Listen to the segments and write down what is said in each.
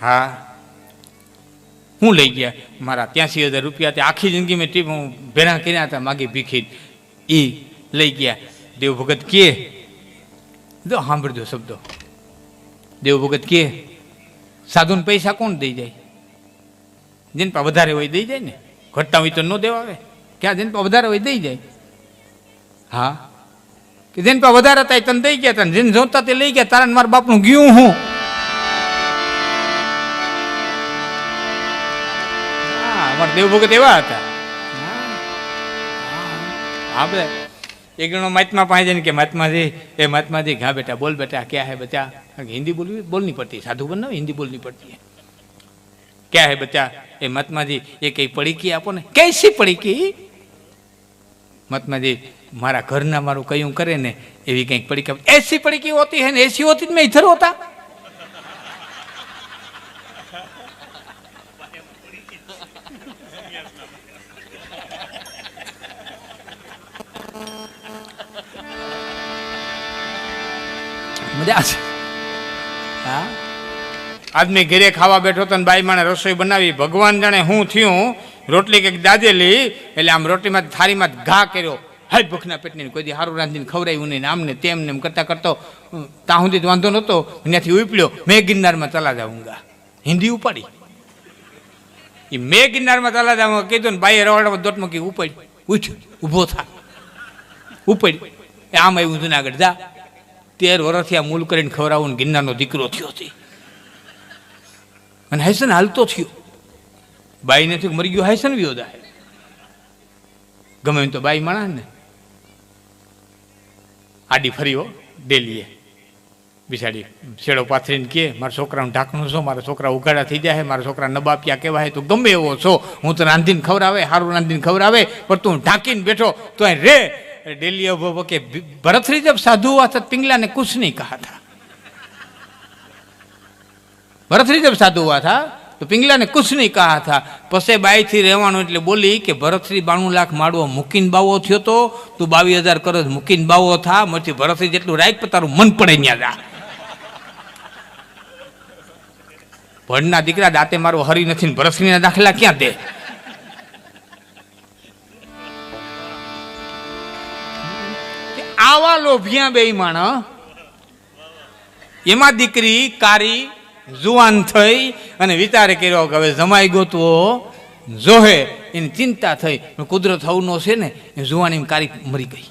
હા. હું લઈ ગયા. મારા ત્યાંસી હજાર રૂપિયા તે આખી જિંદગી મેં ટીપ હું ભેણા કર્યા હતા, માગી ભીખી. એ લઈ ગયા. દેવ ભગત કે જો સાંભળજો શબ્દો. દેવ ભગત કે, સાધુને પૈસા કોણ દઈ જાય? જેને પા વધારે હોય દઈ જાય ને? ઘટતા હોય તો ન દેવાવે ક્યાં? જેને પા વધારે હોય દઈ જાય. હા? કે જેને પા વધારે હતા તને દઈ ગયા તને જેને જોતા તે લઈ ગયા તારા મારા બાપનું ગયું હું. હા દેવભગત એવા હતા. આપણે એક જણો મહાત્મા પાસે જઈને કે મહાત્માજી, એ મહાત્માજી હા બેટા, બોલ બેટા, ક્યાં હે બચ્ચા હિન્દી બોલવી બોલ નહીં પડતી, સાધુ બન હિન્દી બોલ નહીં પડતી. ક્યાં હે બચ્ચા એ મહાત્માજી, એ કઈ પડીકી આપો ને. કૈસી પડીકી? મહાત્માજી, મારા ઘરના મારું કયું કરે ને, એવી કંઈક પડીકી એસી પડીકી હોતી હે ને, એસી હોતી મેં ઇધર હોતા. મજા છે હા? ખાવા બેઠો તો બાઈ માણે રસોઈ બનાવી. ભગવાન જાણે હું થયું, રોટલી કંઈક દાજેલી, એટલે આમ રોટલીમાં થાળીમાં ઘા કર્યો. હાય, ભૂખના પેટની કોઈ દી હારું રાંધીને ખવડાવ્યું નહીં ને આમને તેમ ને એમ કરતા કરતો ત્યાં સુધી વાંધો નહોતો ત્યાંથી ઉપડ્યો મેં ગિરનારમાં ચલા જાઉંગા. હિન્દી ઉપાડી. એ મેં ગિરનારમાં તલાદામાં કીધું ને બાઈએ રવાડામાં દોટ મૂકી ઉપાડ. ઉઠ, ઊભો થા. ઉપાડ. એ આમ આવ્યું જુનાગઢ. જા. તેર વર્ષથી આ મૂલ કરીને ખવડાવું ગિરનારનો દીકરો થયો હતી અને હાયસન હાલતો થયો. બાઈ નથી, મરી ગયો હાયસન વિયો જાય ગમે તો બાઈ માણા ને. આડી ફર્યો ડેલીએ. બિચારી, છેડો પાથરીને કહે, મારા છોકરાનું ઢાંકણું છો, મારા છોકરા ઉઘાડા થઈ જાય મારા છોકરા નબાબ કહેવાય તું ગમે એવો છો, હું તો રાંધીને ખવડાવે સારું રાંધીને ખવડાવે, પણ તું ઢાંકીને બેઠો, તો અહીં રે. ડેલી અભો કે ભરતરી જબ સાધુ હોવા વાત પિંગલાને કુછ નહીં કહા થા. ભરતરી જબ સાધુ હોવા થા, તો પિંગલાને કુછ નહીં કહા થા. પછી બાઈથી રહેવાનું એટલે બોલી કે ભરતશ્રી બાણું લાખ માડવો મૂકીને બાવો થયો તો, તું બાવીસ હજાર કરો મૂકીને બાવો થા મથી ભરતશ્રી જેટલું રાખ તારું મન પડે ત્યાં જા. ભણના દીકરા દાંતે મારો હરી નથી ને દાખલા ક્યાં દે? આવા લોભિયા બે માણ એમાં દીકરી કારી જુવાન થઈ અને વિચારે કર્યો કે હવે જમાઈ ગોતવો જોહે, એની ચિંતા થઈ. કુદરત હવનો છે ને, એ જુવાની કારી મરી ગઈ.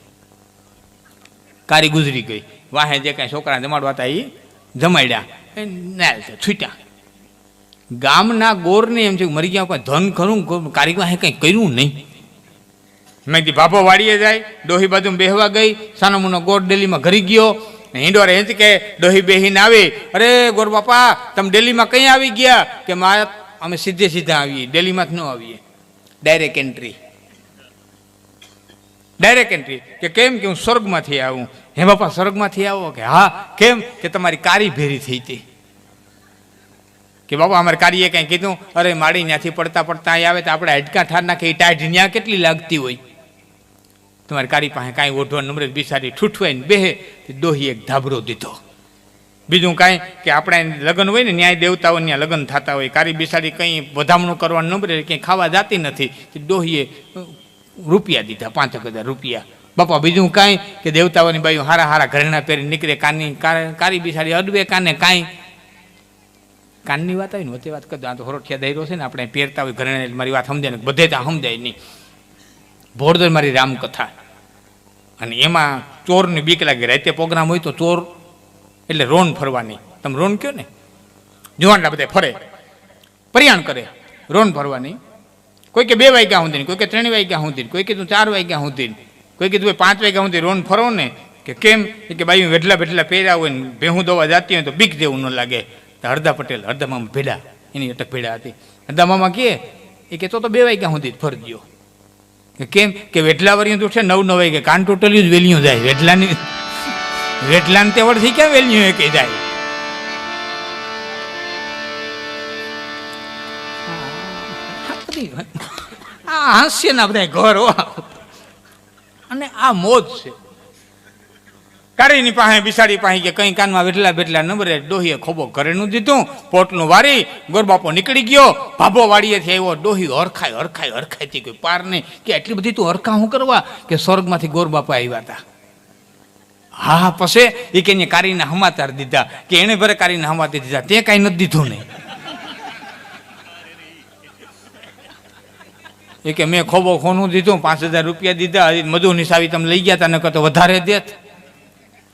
કારી ગુજરી ગઈ. વાહે જે કાંઈ છોકરા જમાડવા હતા એ જમાડ્યા છૂટ્યા. ગામના ગોરને એમ છે મરી ગયા કોઈ ધન ખરું કારીગર હે કંઈ કર્યું નહીં. મેં કીધી, બાપો વાડીએ જાય, ડોહી બાજુ બેહવા ગઈ સાનોમુનો ગોળ ડેલીમાં ઘરી ગયો. હિંડોરે હેંચ કે ડોહી બેહીને આવી. અરે ગોર બાપા, તમે ડેલીમાં કઈ આવી ગયા? કે મારા અમે સીધે સીધા આવીએ, ડેલીમાં જ ન આવીએ. ડાયરેક્ટ એન્ટ્રી ડાયરેક્ટ એન્ટ્રી કે કેમ કે હું સ્વર્ગમાંથી આવું? હે બાપા, સ્વર્ગમાંથી આવો કે? હા, કેમ કે તમારી કારી ભેરી થઈ હતી. કે બાપા અમારે કારીએ કંઈ કીધું? અરે, માડી ત્યાંથી પડતા પડતા અહીં આવે તો આપણે હડકા ઠાર નાખે. એ ટાઈટ ત્યાં કેટલી લાગતી હોય? તમારી કારી પાસે કાંઈ ઓઢવા નમરે બિસારી ઠૂઠવાઈને બેહે, તે ડોહી એક ધાબરો દીધો. બીજું કાંઈ કે આપણે લગ્ન હોય ને, ન્યાય દેવતાઓ ત્યાં લગ્ન થતા હોય. કારી બિસાડી કંઈ વધામણું કરવાનું નંબરે કંઈ ખાવા જાતી નથી. તે ડોહીએ રૂપિયા દીધા, પાંચેક હજાર રૂપિયા. બાપા, બીજું કાંઈ કે દેવતાઓની બાયું હારા હારા ઘરેણા પહેરી નીકળે કાની કારી બિસાડી અડવે કાને કાંઈ? કાનની વાત આવી ને વચ્ચે વાત કરજો. આ તો હરોઠિયા દાયરો છે ને, આપણે પહેરતા હોય ઘરે મારી વાત સમજાય ને બધે ત્યાં સમજાય નહીં. ભોરદર મારી રામકથા. અને એમાં ચોરની બીક લાગે. રાતે પ્રોગ્રામ હોય તો ચોર એટલે રોન ફરવાની તમે રોન કયો ને? જુવાનડા બધા ફરે. પરિયાણ કરે. રોન ફરવાની કોઈ કે બે વાગ્યા સુધી કોઈ કે ત્રણ વાગ્યા સુધી કોઈ કીધું ચાર વાગ્યા સુધી કોઈ કીધું પાંચ વાગ્યા સુધી રોન ફરો ને, કે કેમ? કે બાઈ વેઠલા બેઠલા પહેર્યા હોય ને, ભેહું દવા જાતી હોય તો બીક જેવું ન લાગે. તો હરદા પટેલ અડધા મામા ભેડા, એની અટક ભેડા હતી. હરદા મામા કહે, એ કહેતો તો બે વાગ્યા સુધી જ ગયો. કે કેમ? કે વેટલા વરિયું તો છે નવ નવ વાગે, કાન ટોટલી જ વેલ્યું જાય. વેટલાની વેટલાને તે વળથી ક્યાં વેલ્યું એ કહી જાય? આ હાસ્યના બધા ઘર. અને આ મોજ છે. કારીની પાસે બિસાડી પાસે કે કઈ કાનમાં વેઠલા બેઠલા નંબરે ડોહીએ ખોબો ઘરેનું દીધું. પોટલું વારી ગોરબાપો નીકળી ગયો. ભાભો વાળીએથી આવ્યો. ડોહી હરખાય હરખાય, હરખાયથી કોઈ પાર નહીં. કે એટલી બધી તું હરખા હું કરવા? કે સ્વર્ગમાંથી ગોરબાપા આવ્યા હતા હા પછી એ કે કારીને હમાતાર દીધા. કે એને ભરે કારીને હમાતી દીધા. તે કાંઈ નથી દીધું નહીં. એ કે મેં ખોબો ખોનું દીધું, પાંચ હજાર રૂપિયા દીધા. મધુ નિસાવી તમે લઈ ગયા હતા નકર તો વધારે દેત.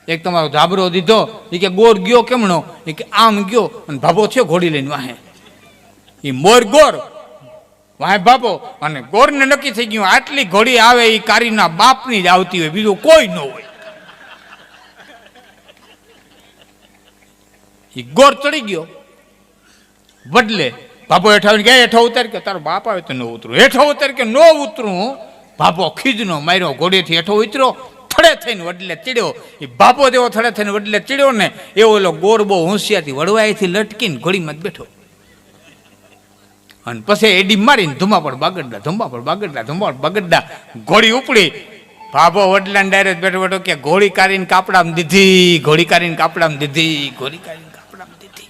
એક તમારો ધાબરો દીધો એ કે ગોર ગયો કેમનો એ કે આમ ગયો, અને ભાભો થયો ઘોડી લઈને વાહે. એ મોર ગોર. વાહે ભાભો, અને ગોરને નક્કી થઈ ગયું, આટલી ઘોડી આવે એ કારીના બાપની જ આવતી હોય, બીજું કોઈ ન હોય. એ ગોર ચડી ગયો. બદલે બાપો હેઠા આવીને કે હેઠો ઉતાર. કે, તારો બાપ આવે તો ન ઉતરું. હેઠો ઉતાર કે ન ઉતરું બાપો ખીજનો માર્યો, ઘોડેથી હેઠો ઉતર્યો થડે થઈને વડલે ચીડ્યો. એ બાપો જેવો થડે થઈને વડલે ચીડ્યો ને એવો એલો ગોરબો બહુ હોશિયારથી વડવાઈથી લટકીને ઘોડીમાં બેઠો. અને પછી એડી મારીને ધુમા પર બાગડડા ધુમા પર બાગડડા ધુમા પર બાગડડા ઘોડી ઉપડી. ભાભો વડલાને ડાયરેક્ટ બેઠો બેઠો કે ઘોડી કાઢીને કાપડામાં દીધી, ઘોડી કાઢીને કાપડામાં દીધી, ઘોડી કાઢીને કાપડામાં દીધી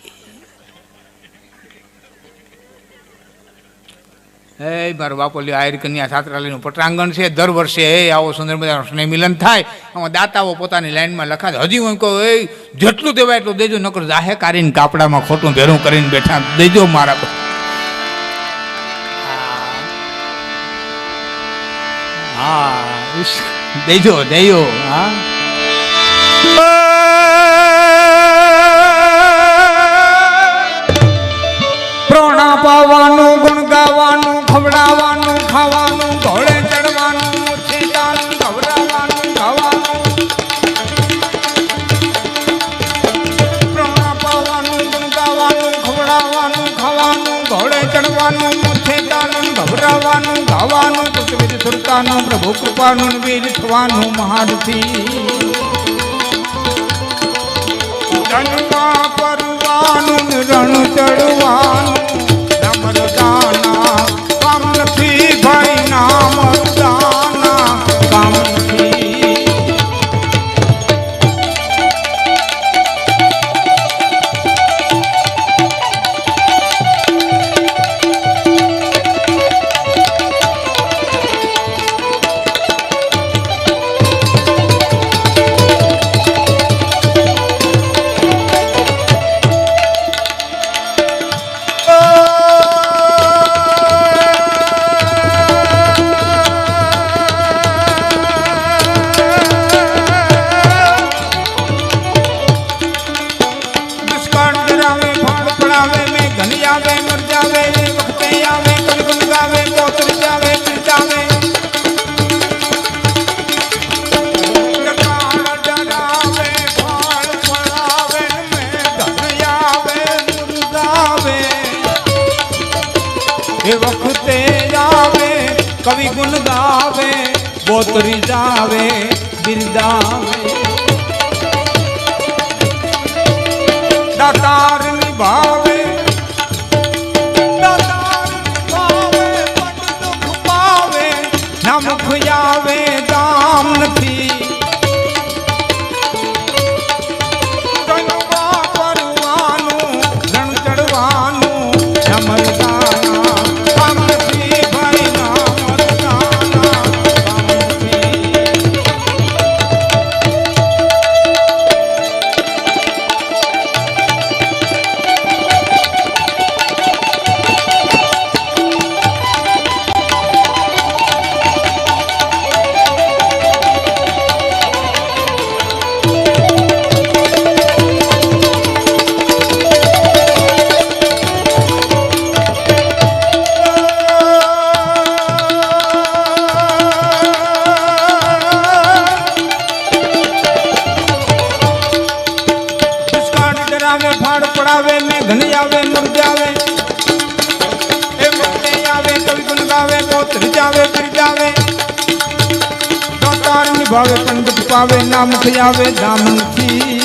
હે, મારો બાપો લ્યો આયર કન્યા છાત્રાલયનું પટાંગણ છે, દર વર્ષે, હે, આવો સુંદર મજાનો સ્નેહ મિલન થાય. આમાં દાતાઓ પોતાની લાઈનમાં લખાય હજી હું કહું, એ, જેટલું દેવાય એટલું દેજો, નકર જાહે કાઢીને કાપડામાં ખોટું ભેરું કરીને બેઠા દેજો મારા. હા. દેજો દેજો હા. ખવડાવવાનું ખાવાનું ઘોડે ચડવાનું મુઠ્ઠીદાન ખવડાવવાનું ખાવાનું. પ્રોણા ગુણ ખવડાવવાનું, ખાવાનું ઘોડે ચડવાનું મુઠ્ઠીદાન ખવડાવવાનું ગાવાનું કુટવિદ સુરતાનું, પ્રભુ કૃપાનું, વીર થવાનું મહારથી જન્મા પરવાનું, રણ ચડવાનું કવિ ગુણ ગાવે બોતરી જાવે બિરદાવે. દાતાર નિભાવે મેં ઘણી આવે એ વખતે આવે કવિ ગુણ ગાવે પોત રીજાવે ફિરજાવે દાતાર ભાવે પંડિત પાવે, નામ થઈ આવે ધામ નથી.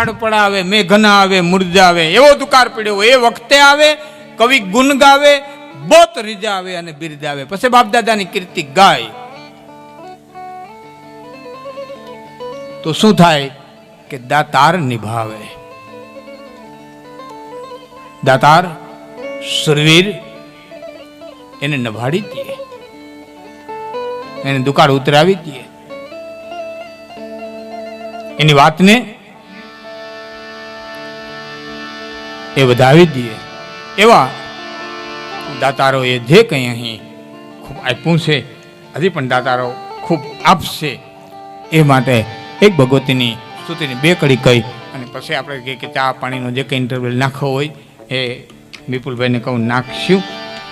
ઝાડ પડાવે મેઘના આવે મુરઝાવે, એવો દુકાર પડ્યો એ વખતે આવે, કવિ ગુણ ગાવે બોત રીજાવે અને બિરદાવે પછી બાપદાદાની કીર્તિ ગાય. તો શું થાય કે દાતાર નિભાવે? દાતાર શરવીર એને નભાડી દે. એને દુકાળ ઉતરાવી દે. એની વાતને એ વધાવી દઈએ. એવા દાતારોએ જે કંઈ અહીં ખૂબ આપ્યું છે, હજી પણ દાતારો ખૂબ આપશે એ માટે એક ભગવતીની સ્તુતિની બે કડી કહી અને પછી આપણે કહીએ કે ચા પાણીનો જે કંઈ ઇન્ટરવ્યુ નાખવો હોય એ વિપુલભાઈને કહું નાખશું.